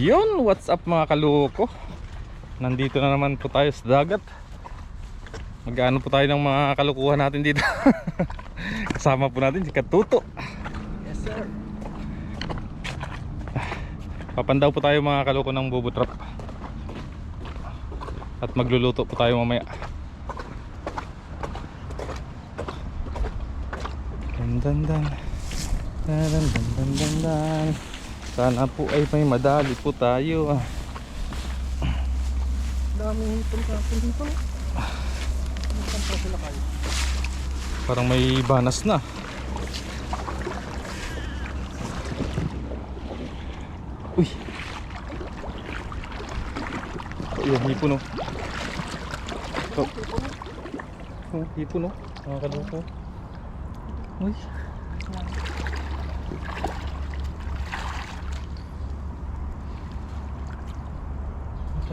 Yun, what's up mga kaloko? Nandito na naman po tayo sa dagat. Magano po tayo ng mga kalukuhan natin dito. Kasama po natin si Katuto. Yes, sir. Papandaw po tayo mga kaloko ng bubo trap. At magluluto po tayo mamaya. Dan dan. Dan dan dan dan dan dan. Sana po ay may madali po tayo. Daming hipon dito. Pa sila kayo? Parang may banas na. Uy. Oh, yun, hipon oh. Oh. Oh, hipon oh. Nakakaloko. Uy.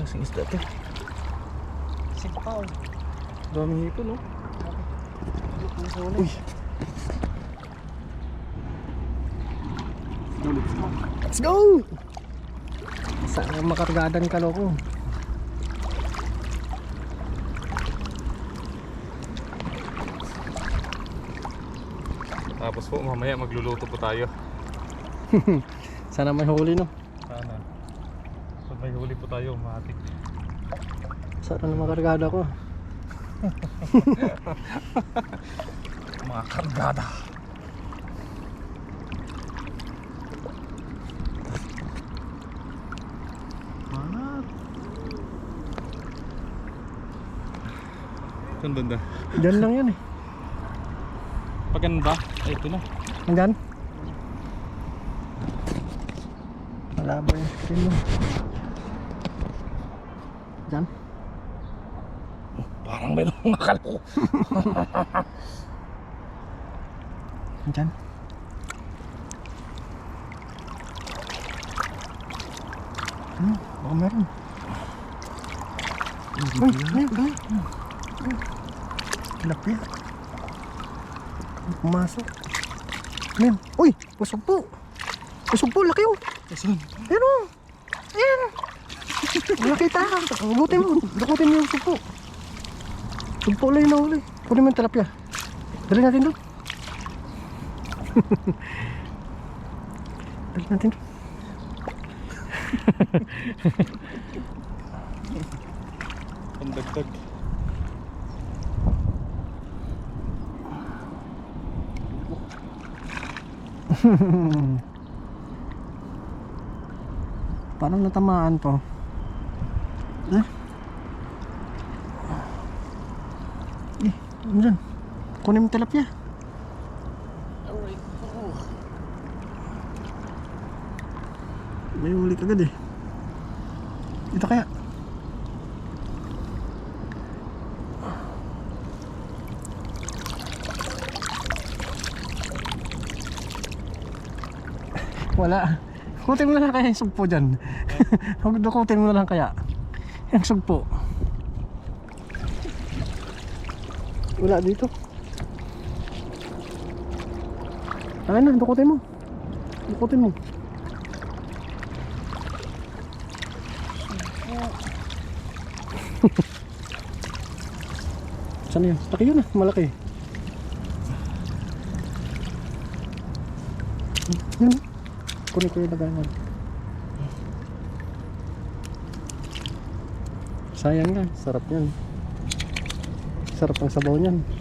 Ang klaseng isda to. Sipaw. Daming hipon oh. Uy. Let's go! Sana makargadan ka loko. Tapos po mamaya magluluto po tayo. Sana may huli no. Sana. Pag may huli po tayo, matik. Sana na makargada ko. Mga kargada. Saan banda? Diyan lang yan eh. Paganda? Ay, ito na. Nandyan? Malabo yung screen mo. Diyan? Parang may nakakalo. Nandyan? Hmm, baka meron. Uy, ay, ay. Tilapia. Pumasok. Ano yan? Uy, pusog po. Pusog po, laki oh. Ayan o. Ayan. Nakita ka. Dukutin mo. Dukutin mo yung sumpo. Sumpo lang yung nahuli. Kunin mo yung tilapia. Dali natin doon. Dali natin doon. Ang dagdag. Parang natamaan to. Eh? Eh, ano dyan? Kunin mo tilapia. May huli kagad eh. Ito kaya. Wala. Kutin mo na lang kaya yung sugpo dyan. Huwag dukutin mo na lang kaya. Yung sugpo. Wala dito. Akin na, dukutin mo. Dukutin mo. Saan yun? Laki yun ah, malaki. Yun. Kunin ko yung lagayan. Sayang nga, sarap yan. Sarap ang sabaw niyan.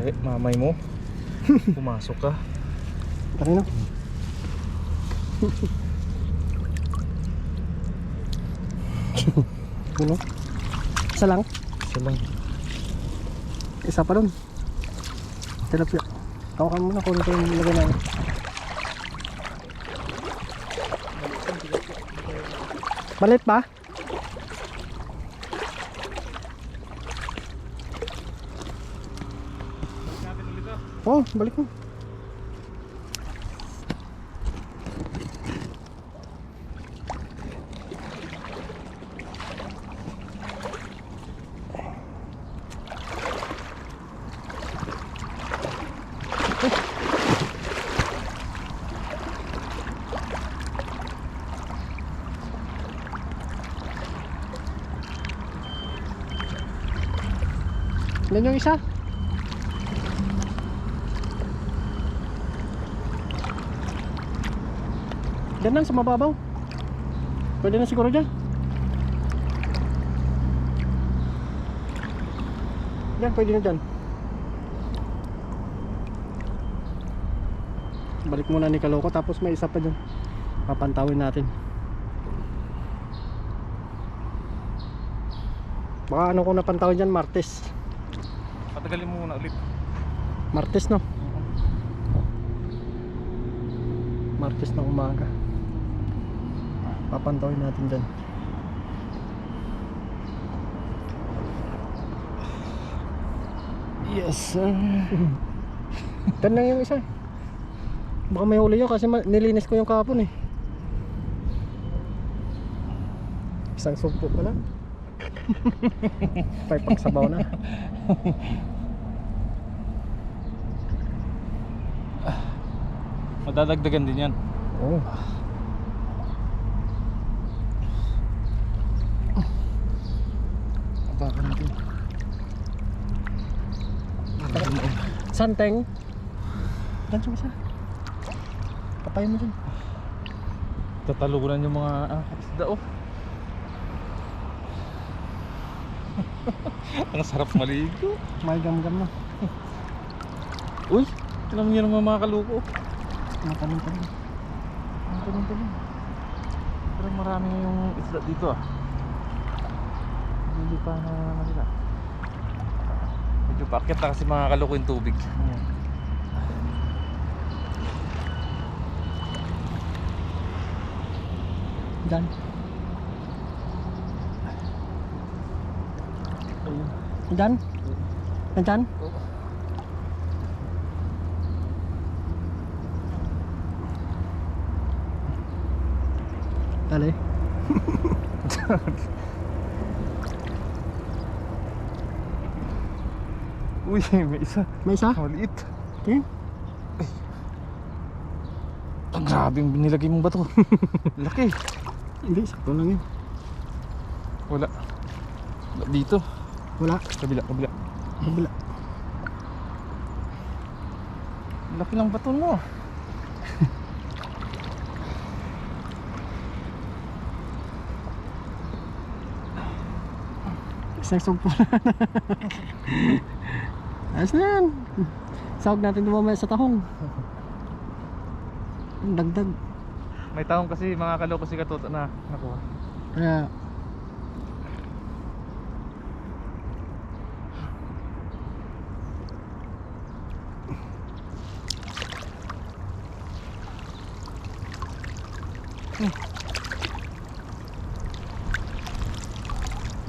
Eh, mamay mo. Pumasok ka. Laki na. Ano? Isa lang? Isa lang. Isa pa doon. Tilapia. Tawakan mo na kung ito yung lagay namin. Balit ba? Oh, balik mo. Yan yung isa. Diyan lang sa mababaw. Pwede na siguro dyan. Yan, pwede na dyan. Balik muna ni Kaloko tapos may isa pa dyan. Papantawin natin. Baka ano ko napantawin dyan, Martes. Patagalin mo muna ulit. Martes no? Martes ng umaga. Papantawin natin dyan. Yes sir. Tan lang yung isa. Baka may huli yun kasi nilinis ko yung kapon eh. Isang sumpo pa lang. May pagsabaw na. Madadagdagan din yan. Oo. Abakan natin. Santeng. Dan sa isa. Kapay mo dyan. Tatalunan yung mga ah, isda oh. Ang sarap maligo. May gam-gam na. Uy, mo yun ang mga kaluko. Matalim-talim. Ang talim-talim. Pero marami yung isda dito ah. Hindi pa na sila. Medyo paakyat na kasi mga kaluko yung tubig. Dyan. Ayun. Dyan. Nandyan. Dali. Uy, may isa. May isa? Maliit. Tingin. Ang grabe yung binilagay mong bato. Laki. Hindi, sakto lang yun. Wala. Wala Dito. Wala. Kabila, kabila. Kabila. Laki ng bato mo. Sumpo na. Ayos na yan. Sahog natin dumamaya sa tahong. Ang Dagdag. May taong kasi mga kaloko si Katoto na nakuha. Kaya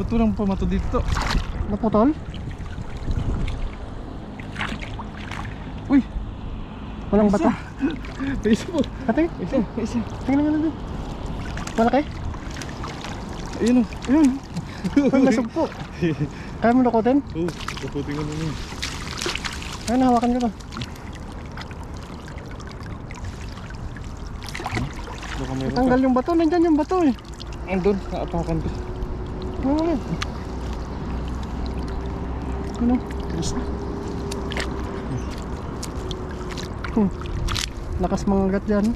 Bato lang pa mato dito. naputol. Walang bata. May isa po. Ate, Isa, may isa. tingnan nga natin. Malaki? Ayun o. Ayun. Ang nasugpo. Kaya mo lukutin? Oo, kaputin ko naman. Ayun, nahawakan ko to. Tanggal yung bato. Nandyan yung bato eh. Andun, naapakan ko. Ano nga? Ano? Alis na. Hmm. Lakas mga gat dyan.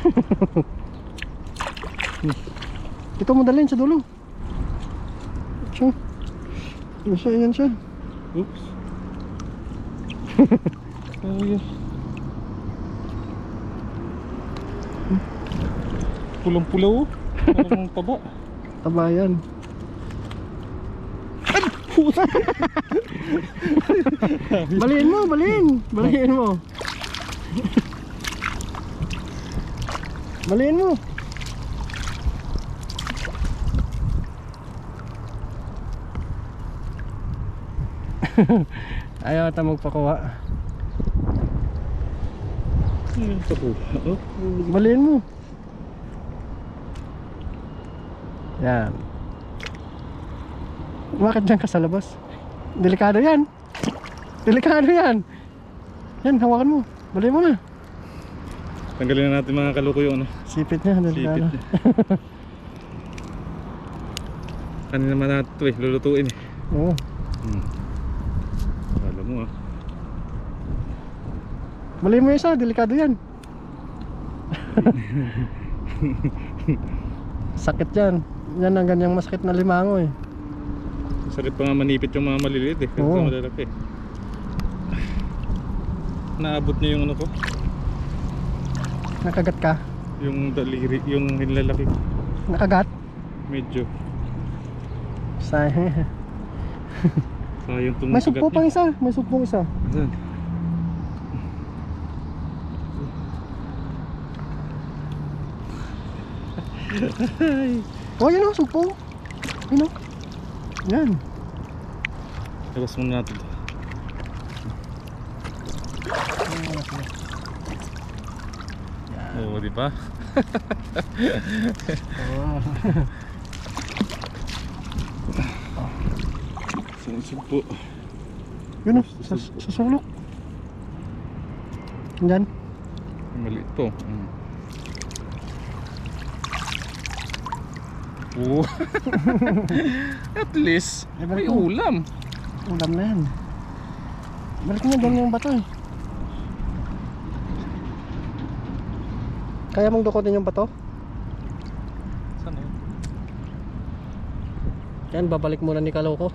Ito mo dalhin sa dulo. Siya. Yan siya, yan siya. Oops. Ayun. Pulang-pula oh. Parang taba. Tabayan. baliin mo, baliin. Baliin mo. baliin mo. Ayaw ata magpakuha. Baliin mo. Yan. Bakit dyan ka sa labas? Delikado yan. Delikado yan. Yan, hawakan mo. Baliin mo na. Tanggalin na natin mga kaluko yung ano. Sipit niya, delikado. Sipit niya. Kanina naman natin ito eh, lulutuin eh. Oo. Hmm. Alam mo ah. Mali mo isa, delikado yan. Sakit yan. Yan ang ganyang masakit na limango eh. Sakit pa nga manipit yung mga maliliit eh. Kasi Oo. malalaki. Naabot niya yung ano ko, Nakagat ka. yung daliri, yung hinlalaki ko. Nakagat. Medyo. Sayang. Sayang itong May sugpo pang isa. May sugpong isa. Saan? Oh, yan o, sugpo. Yun o. Yan. Labas muna natin to. Oo, di ba? Oh. Sinisig po. Yun o, sa, sa sulok. Yan. Maliit po. Mm. Oo. At least, Ay, may mo. ulam. Ulam na yan. Balik niya doon yung bato eh. Kaya mong dukutin yung bato? Saan yun? Yan, babalik muna ni Kaloko.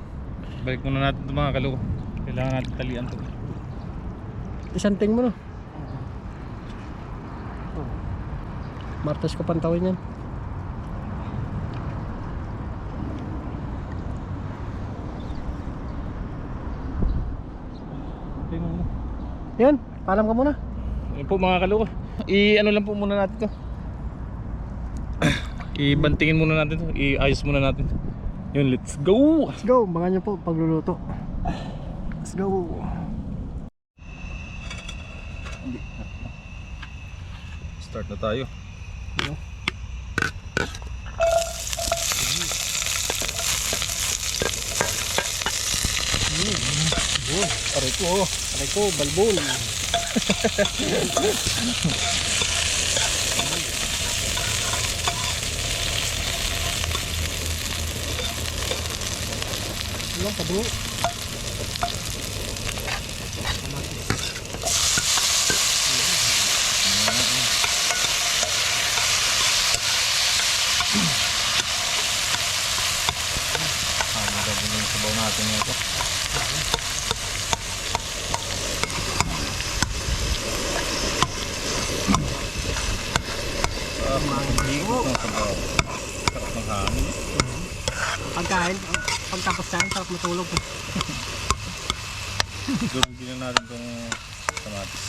Balik muna natin ito mga kaloko. Kailangan natin talian to. Isanting mo no. Martes ko pantawin yan. Yan, paalam ka muna. Ayun po mga kaloko. I-ano lang po muna natin to. Ibantingin muna natin to. I-ayos muna natin. Yun, let's go! Let's go, bangan niyo po pagluluto. Let's go. Start na tayo. Aray ko, aray ko, balbon. Ano, kabo? Ah, maganda yung sabaw natin ito. Ah, higit ng sabaw. Sarap ng hangin. Pagkain, pagtapos kain, sarap matulog. Durugin na natin itong kamatis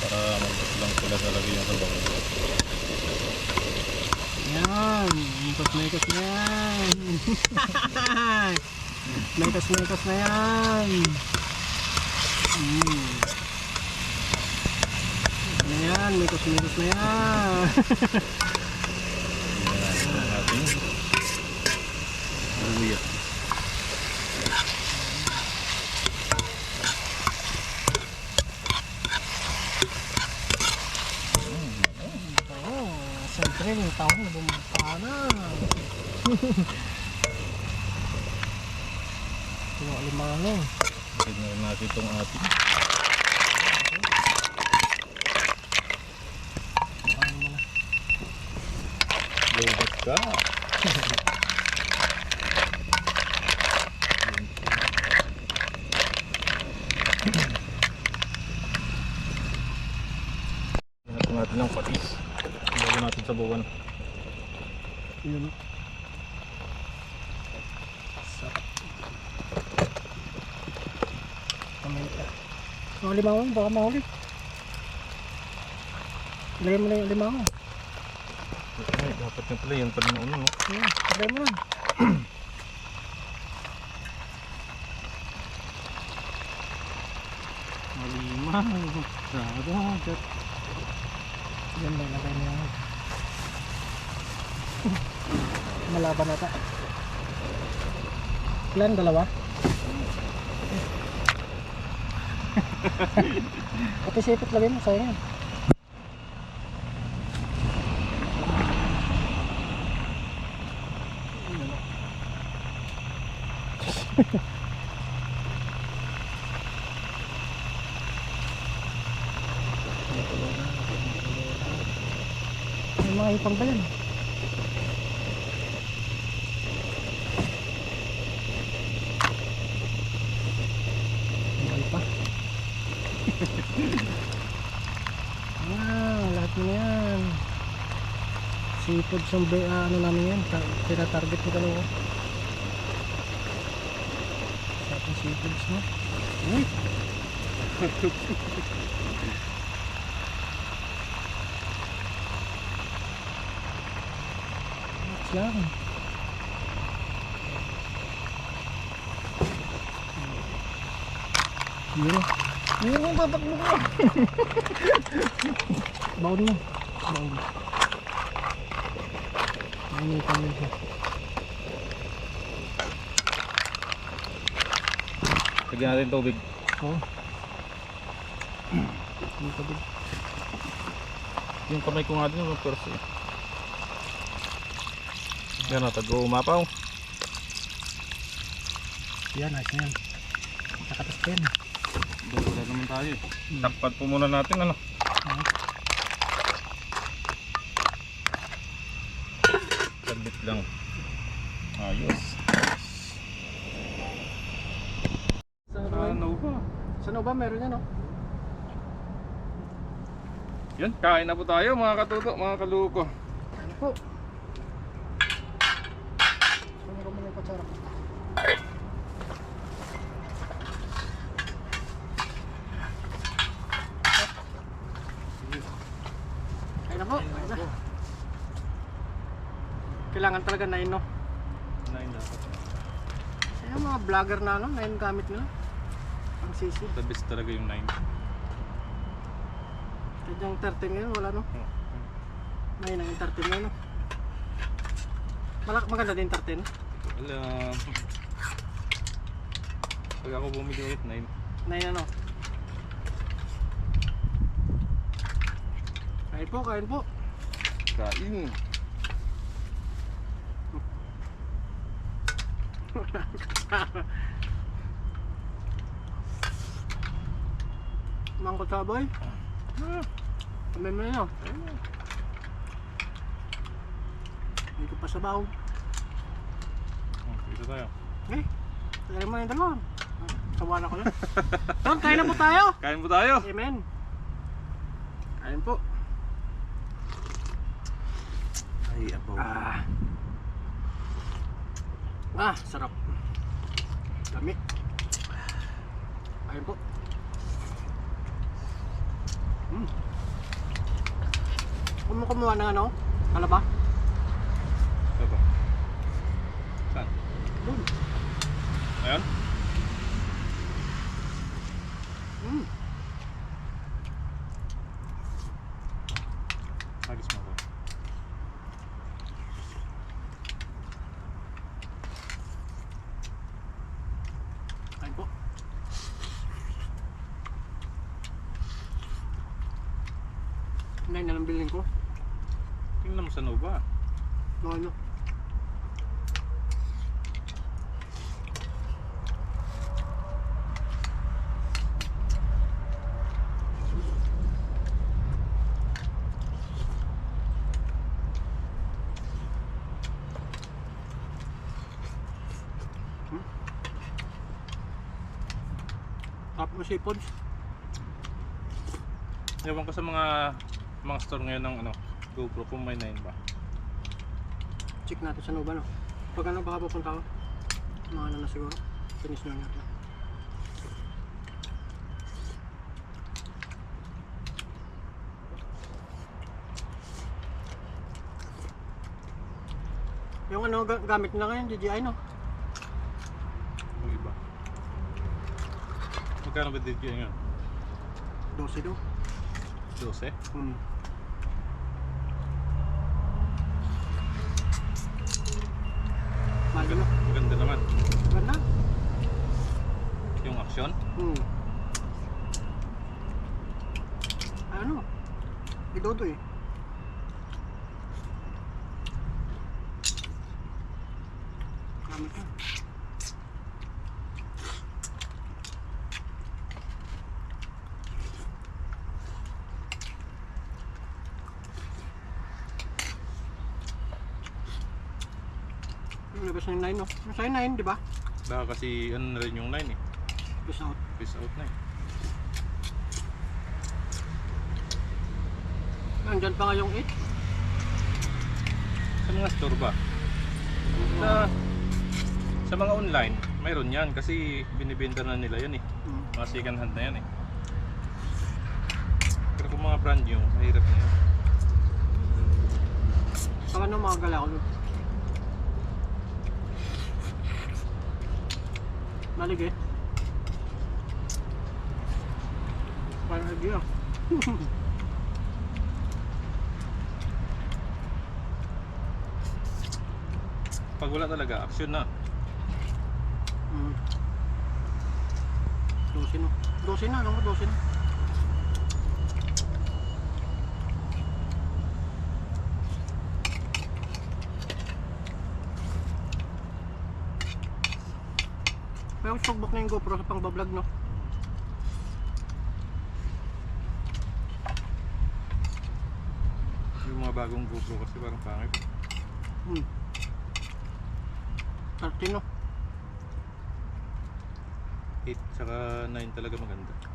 para maglang sila talaga yung sabaw. Yan, mikos-mikos na yan. Mikos-mikos na yan. Mm. Ayan, mikos-mikos na yan. Tingnan natin ang ating luya. Oo, siyempre, yung taon na bumaba na. Alimango. Tignan natin itong ating lobat ka. Tingnan natin ng patis. Bago natin sa buwan. Yun. Sarap. Kamay ka. Ang alimango, baka mahuli. Ilagay mo na yung alimango. Ay, dapat na pala yan pala na ano, no? Ayan, ilagay mo na. Malimang. Dagat. Yan na, ilagay mo yan. Malaban na ta. Ilan? Dalawa? Pati sipit lagay mo, sayang yan. May mga ipang ba yan? Sa ah, ano namin yan. Ta- Tira-target ni Kalawa. Sa ating seafoods no? Uy! Relax lang. Yun. Yun yung tatakbo ko. Baon mo. Baon. Ano kami siya. Lagyan natin tubig. Oo. Ano ka ba? Yung kamay ko nga din yung first eh. Yan na, tag-uumapaw. Yan, ayos na yan. Nakatas pa yan. Wala naman tayo eh. Takpan po muna natin ano. Oo. Saglit lang. Ayos. Ano ba? Saan ba meron yan, no? Yan, kain na po tayo mga katuto, mga kaluko. Ano po? Saan ko muna yung kutsara? Ayun na po. ayun na. Kailangan talaga 9 no? Nine dapat. Kaya mga vlogger na ano, 9 gamit nila. Ang sisi. The best talaga yung 9. Kaya yung 13 ngayon, wala no? May na yung 13 ngayon no? Malak maganda din 13. Wala. Pag ako bumili ulit 9. 9 ano? Kain po, kain po. Kain. Mangkot sa boy. Kami mo na yun. Hindi ko pa sabaw. Oh, Dito tayo. Eh, kaya mo yung dalawa. Sawa na ko lang. Ton, kain na po tayo. Kain po tayo. Amen. Kain po. Ay, abaw. Ah. Ah, sarap. Dami. Kain po. Hmm. Kung kumuha ng ano? Ano ba? Ito ba? Saan? Doon. Ayan? Hmm. Agis mo ako. Kain po. Nine na lang bilhin ko. Tingnan mo sa Nova. Mga ano. Hmm? Mo seafoods. Ewan ko sa mga mga store ngayon ng ano, GoPro kung may 9 ba. Check natin sa Nova no. Pag ano baka pupunta ko. Mga ano na siguro. Finish na natin. Yung ano ga- gamit na ngayon, DJI no? Yung iba. Magkano ba dito yun? 12 do. 12? Hmm. Mahal Maganda, na. maganda naman. Ganda. Yung action. Hmm. Ano? Idodo eh. Gamit na. labas yung 9 no? Yung sa'yo 9, di ba? Baka kasi ano na rin yung 9 eh. Peace out. Peace out na eh. Nandyan pa nga yung 8. Sa mga store ba? Sa, sa mga online, mayroon yan kasi binibenta na nila yan eh. Hmm. Mga second hand na yan eh. Pero kung mga brand new, mahirap na yan. Saka ano mga gala ko nun. Malig eh. Parang ah. Pag wala talaga, action na. Hmm. 12 no. 12 na, ano ko 12 na. Pero sugbok na yung GoPro sa pang-vlog no. Yung mga bagong GoPro kasi parang pangit. Hmm. 13 no. 8 saka 9 talaga maganda.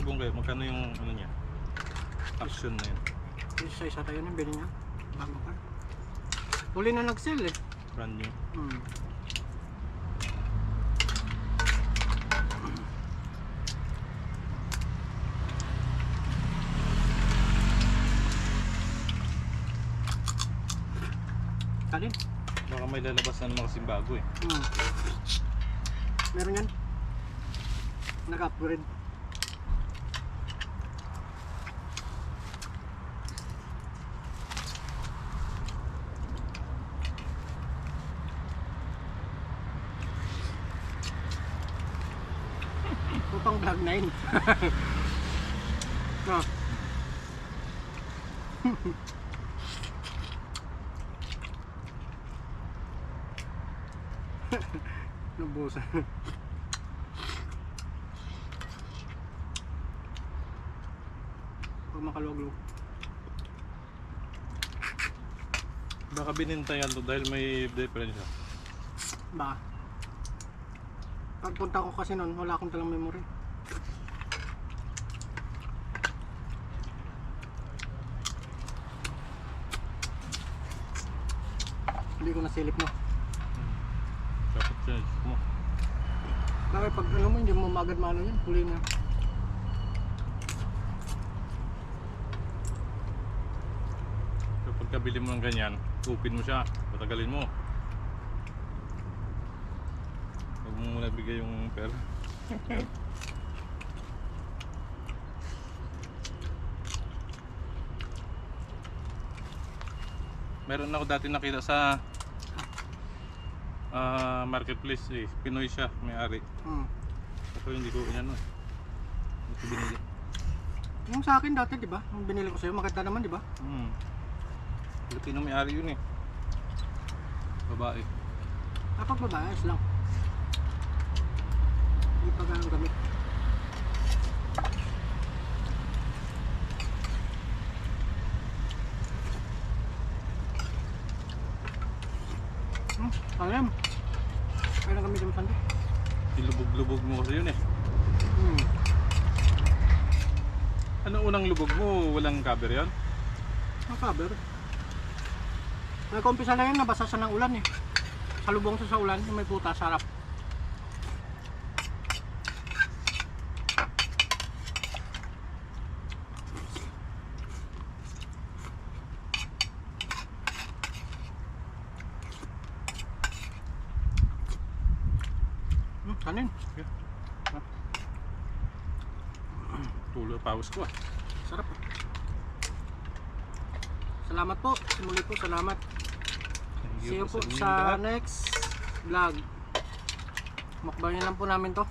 Bong kayo, magkano yung ano niya? Action na yun. Isa isa tayo ng bili niya. Bago pa. Huli na nag-sell eh. Brand new. Hmm. Kalin. Baka may lalabas na naman kasing bago eh. Hmm. Meron yan. Nag-upgrade. Upang vlog 9. no. Nabusan. Pag makaluglog. Baka binintayan to dahil may difference siya. Ba? Pagpunta ko kasi noon, wala akong talang memory. Hindi ko nasilip mo. Dapat siya mo. Bakit pag ano mo, hindi mo magad maano yan, huli na. Kabili mo ng ganyan, upin mo siya, patagalin mo. Huwag mo muna bigay yung pera. Meron ako dati nakita sa ah, marketplace eh. Pinoy siya, may-ari. Hmm. Ako hindi ko inano. eh. Hindi ko binili. Yung sa akin dati, di ba? Yung binili ko sa'yo, maganda naman, di ba? Hmm. Filipino may-ari yun eh. Babae. Kapag babae, lang. Hindi pa ganang gamit. Hmm, alam. Kaya na kami sa Sunday. Ilubog-lubog mo kasi yun eh. Hmm. Ano unang lubog mo? Walang cover yan? Ang cover. Nagkumpisa lang yun, nabasa siya ng ulan eh. Salubong siya sa ulan, may puta sa harap. Hmm, kanin. Tulo paus ko ah. Sarap ah. Salamat po. Muli po, salamat. See you po sa next vlog. Mukbangin lang po namin to.